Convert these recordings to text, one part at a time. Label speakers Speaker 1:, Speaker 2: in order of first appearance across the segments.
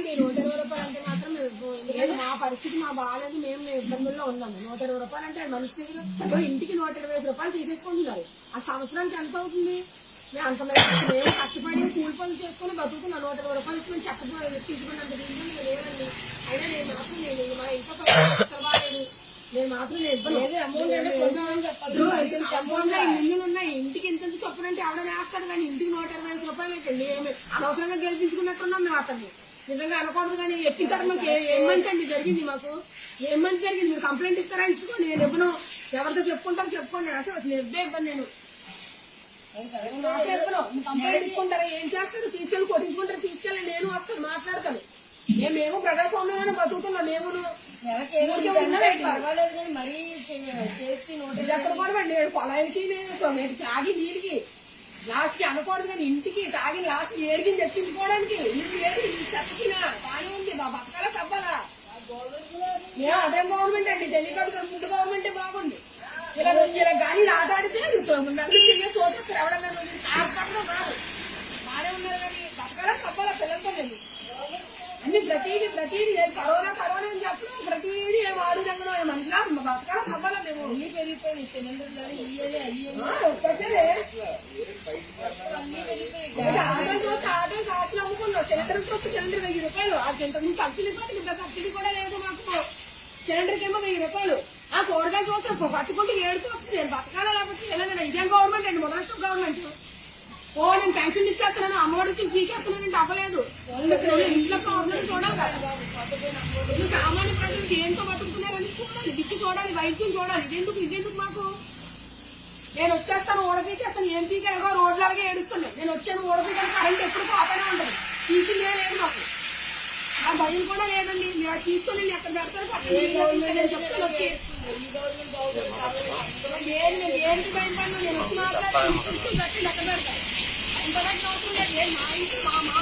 Speaker 1: ఇవ్వండి నూట ఇరవై రూపాయలు అంటే మాత్రం. ఎందుకంటే మా పరిస్థితి మా బాగాలేదు మేము ఇబ్బందుల్లో ఉన్నాము. నూట ఇరవై రూపాయలు అంటే మనిషి దగ్గర ఇంటికి నూట ఇరవై రూపాయలు తీసేసుకుంటున్నారు. ఆ సంవత్సరానికి ఎంత అవుతుంది? మేము అంత మేము కష్టపడి కూలి పనులు చేసుకుని బతుకుతున్నాం. నూట ఇరవై రూపాయలు ఇచ్చి మేము చెక్క ఎక్కించుకున్నంత దీంట్లో మేము లేదండి అయినా నేను మాత్రం నేను మా ఇంట్లో పరిస్థితి బాగాలేదు నేను మాత్రం నేను ఇవ్వను.
Speaker 2: అమౌంట్ అంటే కొంచెం చెప్పాలి.
Speaker 1: ఇప్పుడు అమౌంట్లో ఇల్లులు ఉన్నాయి? ఇంటికి ఇంత చొప్పునంటే ఎవడైనా వేస్తాడు కానీ ఇంటికి నూట ఇరవై రూపాయలు ఏమి అనవసరంగా గెలిపించుకున్నట్టున్నాం మేము అతన్ని. నిజంగా అనకూడదు కానీ ఎక్కిన తర్వాత మాకు ఏ- మంచి అండి జరిగింది మాకు? ఏం మంచి జరిగింది? మీరు కంప్లైంట్ ఇస్తారా? ఇచ్చుకోండి. నేను ఇవ్వను ఎవరితో చెప్పుకుంటారో చెప్పుకోండి. అసలు అసలు ఇవ్వే ఇవ్వను నేను. కంప్లైంట్ ఇచ్చుకుంటారా? ఏం చేస్తారు? తీసుకెళ్ళి కొట్టించుకుంటారు? తీసుకెళ్ళి నేను వస్తాను మాట్లాడతాను. ఏ- మేము ప్రజాస్వామ్యంలోనే బతుకుతున్నాం. మేము
Speaker 2: మరీ చేసి నోటి
Speaker 1: ఎక్కడ కూడా నేను పొలానికి మేము తాగి నీరికి లాస్ట్కి అనకూడదు కానీ ఇంటికి తాగి లాస్ట్ ఏరిగి తెప్పించుకోవడానికి ఇంటికి ఏడికి చెత్తకినా బాగానే ఉంది. బా బతకాల సబ్బాలా ఏ అదే గవర్నమెంట్ అండి. తెలియదు కానీ ఫుడ్ గవర్నమెంట్ బాగుంది. ఇలా ఇలా గాలి ఆటాడితే నన్ను చెయ్యి తోసేస్తారు ఎవడన్నా ఆడపడడం కాదు. బాగానే ఉన్నారు కానీ బతకాల సబ్బాల పిల్లలతో మేము అన్ని ప్రతిదీ ప్రతిదీ కరోనా కరోనా అని చెప్పడం ప్రతిదీ ఏం ఆడుదంగడం ఏ మనిషిలా బతకాల సబ్బాల మేము
Speaker 2: పెరిగిపోయి సిలిండర్లు ఇయ్యలే అయ్యలే
Speaker 1: ఆ, అమ్ముకున్నాం. సిలిండర్ చూస్తే సిలిండర్ వెయ్యి రూపాయలు. అది ఇంత ముందు సబ్సిడీ కూడా సబ్సిడీ కూడా లేదు మాకు. సిలిండర్ ఏమో వెయ్యి రూపాయలు. ఆ కూరగాయలు చూస్తే పట్టుకుంటే ఏడుపు వస్తుంది. నేను బతకాలా లేకపోతే ఎలాగైనా ఇదేం గవర్నమెంట్ అండి మొదలష్టం గవర్నమెంట్. ఓ నేను పెన్షన్ ఇచ్చేస్తున్నాను. అమ్మఒడికి పీకేస్తున్నానంటే అవ్వలేదు ఇంట్లో ప్రాబ్లం చూడాలి సామాన్య ప్రజలకు ఏంటో బతుకుతున్నారని చూడాలి. చూడాలి వైద్యం చూడాలి. ఇదెందుకు ఇదెందుకు మాకు? నేను వచ్చేస్తాను ఓడపీకేస్తాను ఏం పీకాడో రోడ్లు అలాగే ఏడుస్తున్నాయి. నేను వచ్చాను ఓడపీకాడు కరెంట్ ఎప్పుడు పోతానే ఉంటుంది. పీకిందే లేదు మాకు. ఆ భయం కూడా లేదండి. మీరు తీసుకొని నేను ఎక్కడ పెడతారు వచ్చి.
Speaker 2: చేస్తుంది? ఈ గవర్నమెంట్ బాగుంది కాబట్టి
Speaker 1: ఏం నేను ఏంటి భయపడినా నేను వచ్చి మాట్లాడి మీరు తీసుకొని పెట్టి లెక్క పెడతాను అవసరం లేదు. ఏం మా ఇంటి మా మా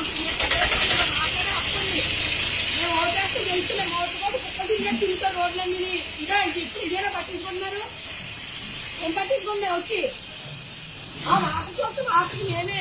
Speaker 1: మాట్లాడే హక్కుంది మేము ఓటేస్తే గెలుస్తున్నాం ఓటుకోటి కుక్క తిరిగి తిరుగుతాం రోడ్లన్నీ ఇదే ఇది ఇప్పుడు ఇదేనా పట్టించుకుంటున్నారు? ఏం పట్టించుకుంటే వచ్చి. ఆ మాట చూస్తే మాటకి ఏమే